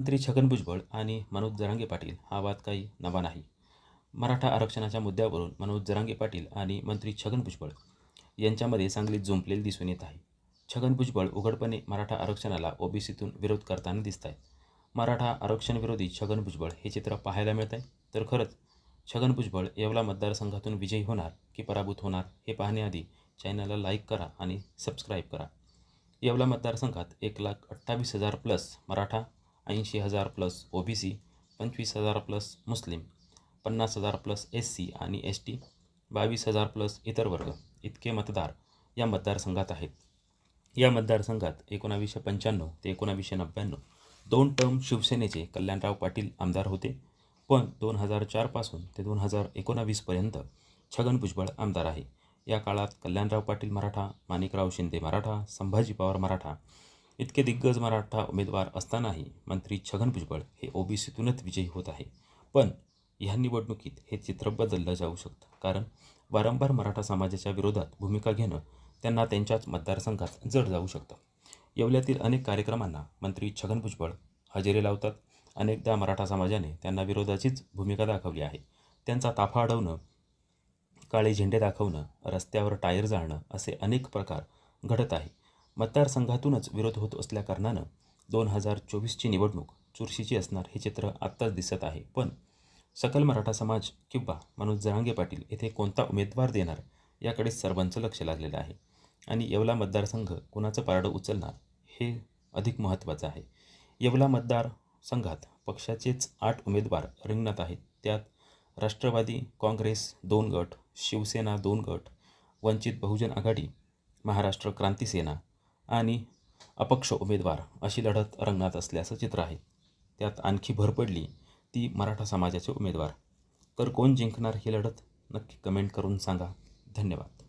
मंत्री छगन भुजबळ आणि मनोज जरांगे पाटील हा वाद काही नवा नाही. मराठा आरक्षणाच्या मुद्द्यावरून मनोज जरांगे पाटील आणि मंत्री छगन भुजबळ यांच्यामध्ये चांगली जुंपलेली दिसून येत आहे. छगन भुजबळ उघडपणे मराठा आरक्षणाला ओबीसीतून विरोध करताना दिसत आहेत मराठा आरक्षणविरोधी छगन भुजबळ हे चित्र पाहायला मिळत आहे तर खरंच छगन भुजबळ येवला मतदारसंघातून विजयी होणार की पराभूत होणार हे पाहण्याआधी चॅनलला लाईक करा आणि सबस्क्राईब करा. येवला मतदारसंघात एक लाख अठ्ठावीस हजार प्लस मराठा ऐंशी हजार प्लस ओ बी सी पंचवीस हजार प्लस मुस्लिम पन्नास हजार प्लस एस सी आणि एस टी बावीस हजार प्लस इतर वर्ग इतके मतदार या मतदारसंघात आहेत. या मतदारसंघात एकोणावीसशे पंच्याण्णव ते एकोणावीसशे नव्याण्णव दोन टर्म शिवसेनेचे कल्याणराव पाटील आमदार होते. पण दोन हजार चारपासून ते दोन हजार एकोणावीसपर्यंत छगन भुजबळ आमदार आहे. या काळात कल्याणराव पाटील मराठा माणिकराव शिंदे मराठा संभाजी पवार मराठा इतके दिग्गज मराठा उमेदवार असतानाही मंत्री छगन भुजबळ हे ओबीसीतूनच विजयी होत आहे. पण ह्या निवडणुकीत हे चित्र बदललं जाऊ शकतं. कारण वारंवार मराठा समाजाच्या विरोधात भूमिका घेणं त्यांना त्यांच्याच मतदारसंघात जड जाऊ शकतं. येवल्यातील अनेक कार्यक्रमांना मंत्री छगन भुजबळ हजेरी लावतात. अनेकदा मराठा समाजाने त्यांना विरोधाचीच भूमिका दाखवली आहे. त्यांचा ताफा अडवणं काळे झेंडे दाखवणं रस्त्यावर टायर जाळणं असे अनेक प्रकार घडत आहे. मतदारसंघातूनच विरोध होत असल्याकारणानं दोन हजार चोवीसची निवडणूक चुरशीची असणार हे चित्र आत्ताच दिसत आहे. पण सकल मराठा समाज किंवा मनोज जरांगे पाटील येथे कोणता उमेदवार देणार याकडे सर्वांचं लक्ष लागलेलं आहे. आणि येवला मतदारसंघ कोणाचं पारडं उचलणार हे अधिक महत्त्वाचं आहे. येवला मतदार संघात पक्षाचेच आठ उमेदवार रिंगणात आहेत. त्यात राष्ट्रवादी काँग्रेस दोन गट शिवसेना दोन गट वंचित बहुजन आघाडी महाराष्ट्र क्रांती सेना आणि अपक्ष उमेदवार अशी लढत रंगणात असल्याचं चित्र आहे. त्यात आणखी भर पडली ती मराठा समाजाचे उमेदवार. तर कोण जिंकणार ही लढत? नक्की कमेंट करून सांगा. धन्यवाद.